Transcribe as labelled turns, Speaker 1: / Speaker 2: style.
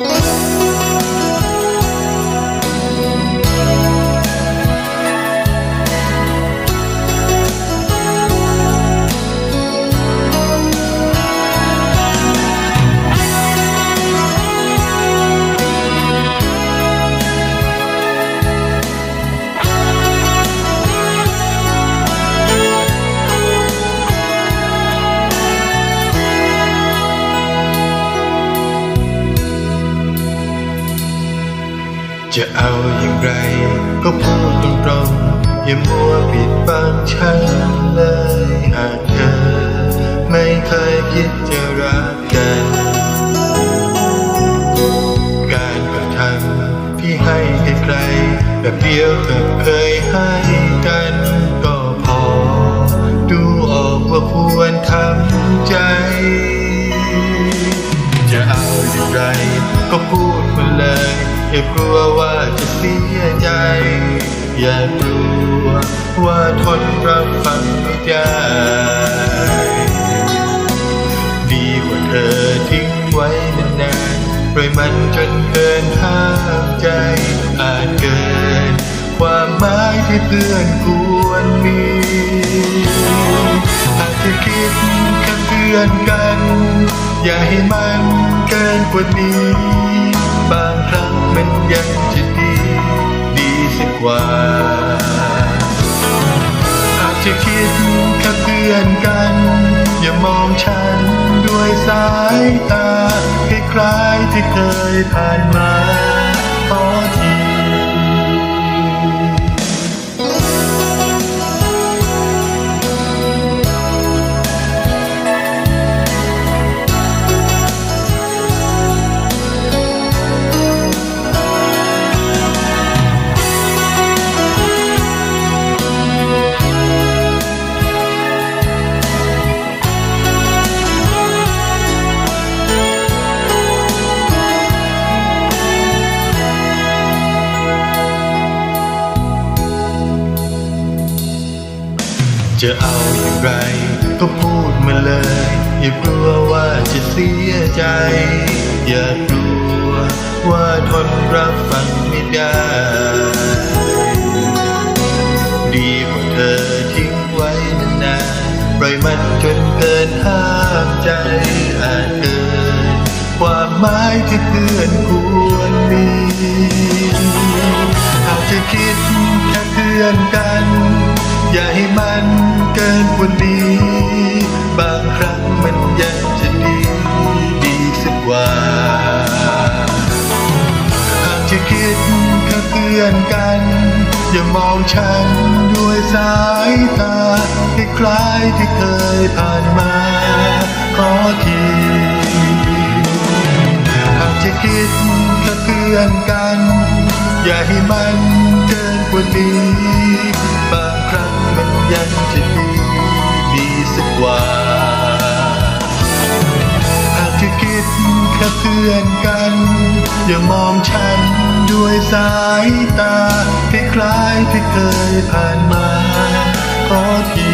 Speaker 1: Música จะเอาอย่างไรก็พูดตรงๆ อย่ามัวปิดบังฉันเลยหากเธอไม่เคยคิดจะรักกัน การกระทำที่ให้ไกลๆแบบเดียวกับเคยให้กันก็พอ ดูออกว่าควรทำใจ จะเอาอย่างไรก็พูดมาเลยอย่ากลัว อย่ากลัวว่าทนรับฟังไม่ได้ดีกว่าเธอทิ้งไว้นานๆปล่อยมันจนเกินห้ามใจอาจเกิน ความหมายที่เพื่อนควรมีอาจจะคิดแค่เพื่อนกัน อย่าให้มันเกินกว่านี้ บางครั้งมันยังจะดีดีสั กว่า อาจจะคิดแค่เพื่อนกัน อย่ามองฉันด้วยสายตาคล้ายๆที่เคยผ่านมาขอที จะเอาอย่างไร ก็พูดมาเลย อย่ากลัวว่าจะเสียใจ อย่ากลัวว่าทนรับฟังไม่ได้ ดีกว่าเธอทิ้งไว้นานๆปล่อยมันจนเกินห้ามใจอาจเกินความหมายที่เพื่อนควรมีอาจจะคิดแค่เพื่อนกัน อย่าให้มัน เกินนี้ บางครั้งมันยังจะดีดีสักกว่า หากจะคิดแค่เพื่อนกัน อย่ามองฉันด้วยสายตาที่คล้ายที่เคยผ่านมา ขอทีหากจะคิดแค่เพื่อนกัน อย่าให้มันเกินกว่านี้บางครั้งมันยังจะดี พื่อนกัน อย่ามองฉันด้วยสายตาคล้ายๆที่เคยผ่านมาขอที